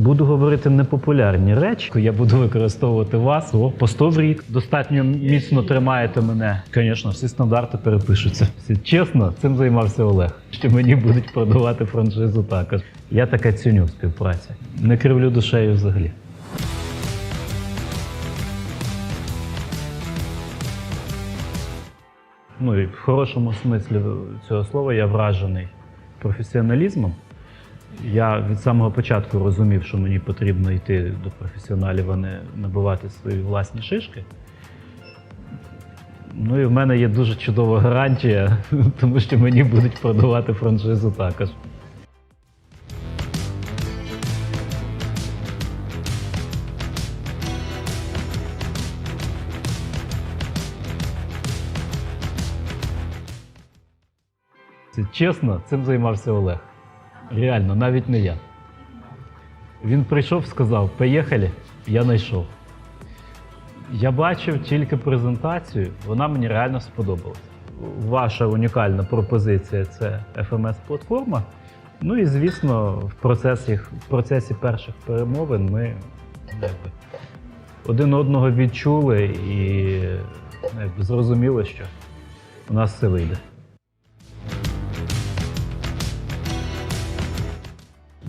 Буду говорити непопулярні речі. Я буду використовувати вас О, по 100 в рік. Достатньо міцно тримаєте мене. Звісно, всі стандарти перепишуться. Всі- Чесно, цим займався Олег. Що мені будуть продавати франшизу також. Я таке ціню в співпраці. Не кривлю душею взагалі. Ну і в хорошому смислі цього слова я вражений професіоналізмом. Я від самого початку розумів, що мені потрібно йти до професіоналів, а не набивати свої власні шишки. Ну і в мене є дуже чудова гарантія, тому що мені будуть продавати франшизу також. Чесно, цим займався Олег. Реально, навіть не я. Він прийшов, сказав: поїхали, я знайшов. Я бачив тільки презентацію, вона мені реально сподобалась. Ваша унікальна пропозиція це FMS-платформа. Ну і звісно, в процесі, в процесі перших перемовин ми один одного відчули і зрозуміли, що у нас все вийде.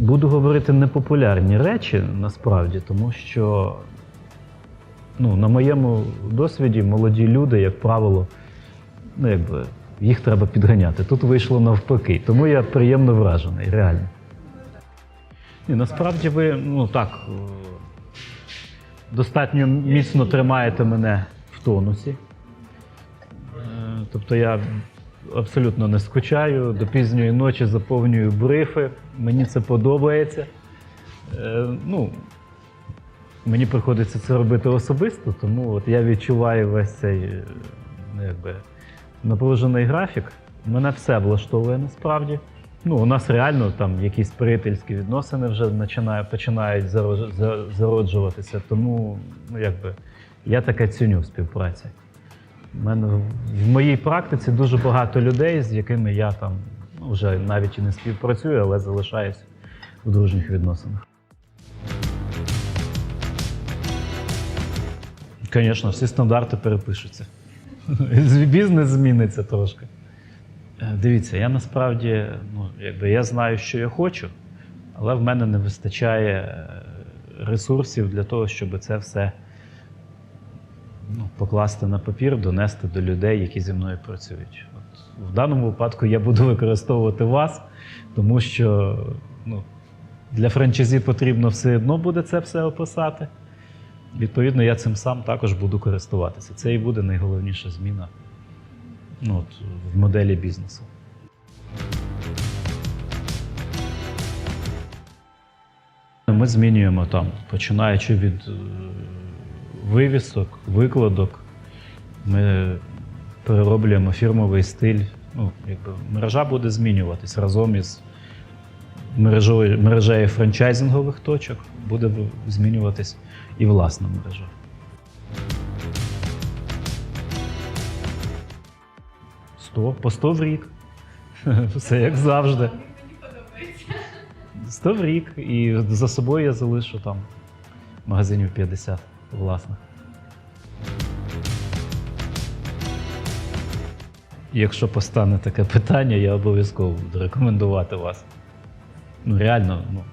Буду говорити непопулярні речі насправді, тому що ну, на моєму досвіді молоді люди, як правило, ну, якби, їх треба підганяти. Тут вийшло навпаки. Тому я приємно вражений, реально. І насправді ви, ну так, е, достатньо міцно тримаєте мене в тонусі. Е, Тобто я абсолютно не скучаю, до пізньої ночі заповнюю брифи. Мені це подобається. Е, ну, мені приходиться це робити особисто, тому от я відчуваю весь цей е, ну, якби, напружений графік. Мене все влаштовує насправді. Ну, у нас реально там якісь приятельські відносини вже починають зароджуватися. Тому, ну якби, я таке ціню в співпраці. У мене в- моїй практиці дуже багато людей, з якими я там ну, вже навіть і не співпрацюю, але залишаюсь в дружніх відносинах. Звісно, всі стандарти перепишуться. Бізнес зміниться трошки. Е, Дивіться, я насправді, ну, якби я знаю, що я хочу, але в мене не вистачає е, ресурсів для того, щоб це все ну, покласти на папір, донести до людей, які зі мною працюють. От, в даному випадку я буду використовувати вас, тому що ну, для франчайзі потрібно все одно буде це все описати. Відповідно, я цим сам також буду користуватися. Це і буде найголовніша зміна ну, от, в моделі бізнесу. Ми змінюємо там, починаючи від е, вивісок, викладок. Ми перероблюємо фірмовий стиль. Ну, якби мережа буде змінюватись разом із мережою, мережею франчайзингових точок, буде змінюватись і власна мережа. Сто, по 100 в рік. Все як завжди. 100 в рік. І за собою я залишу там магазинів 50 власних. Якщо постане таке питання, я обов'язково буду рекомендувати вас. Ну, реально, ну,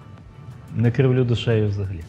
не кривлю душею взагалі.